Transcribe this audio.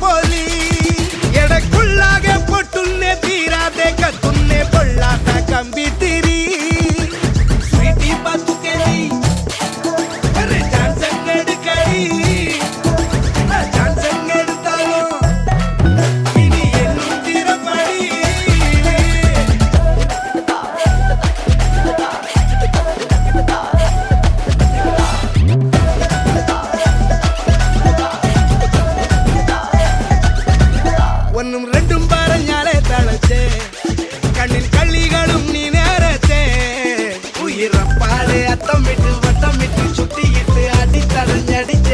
police. ഒന്നും രണ്ടും പറഞ്ഞാലേ തളച്ചേ. കണ്ണിൽ കള്ളികളും നീ നേരത്തെ. ഉയരപ്പാലെ അത്തം വിട്ട് വട്ടം വിട്ട് ചുറ്റിയിട്ട് അടിത്തടഞ്ഞടിച്ച്